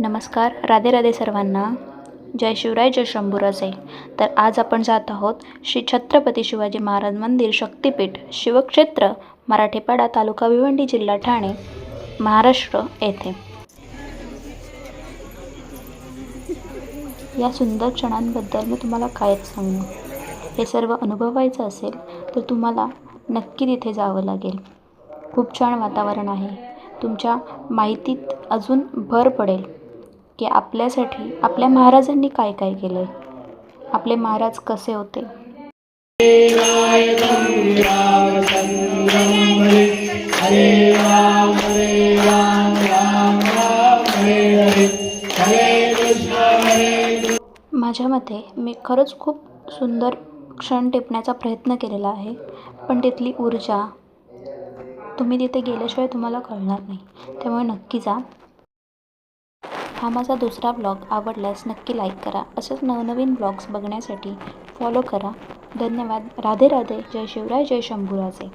नमस्कार राधे राधे सर्वांना. जय शिवराय जय शंभूराजे. तर आज आपण जात आहोत श्री छत्रपती शिवाजी महाराज मंदिर शक्तिपीठ शिवक्षेत्र मराठेपाडा तालुका भिवंडी जिल्हा ठाणे महाराष्ट्र येथे. या सुंदर क्षणांबद्दल मी तुम्हाला कायच सांगू हे सर्व अनुभवायचं असेल तर तुम्हाला नक्की तिथे जावं लागेल. खूप छान वातावरण आहे. तुमच्या माहितीत अजून भर पडेल. की आपल्यासाठी आपल्या महाराजांनी काय काय केलं आहे आपले महाराज कसे होते? माझ्या मते मी खरंच खूप सुंदर क्षण टिपण्याचा प्रयत्न केलेला आहे पण तिथली ऊर्जा तुम्ही तिथे गेल्याशिवाय तुम्हाला कळणार नाही. त्यामुळे नक्की जा. हा माझा दुसरा ब्लॉग आवडल्यास नक्की लाईक करा. असेच नवनवीन ब्लॉग्स बघण्यासाठी फॉलो करा. धन्यवाद. राधे राधे. जय शिवराय. जय शंभूराजे.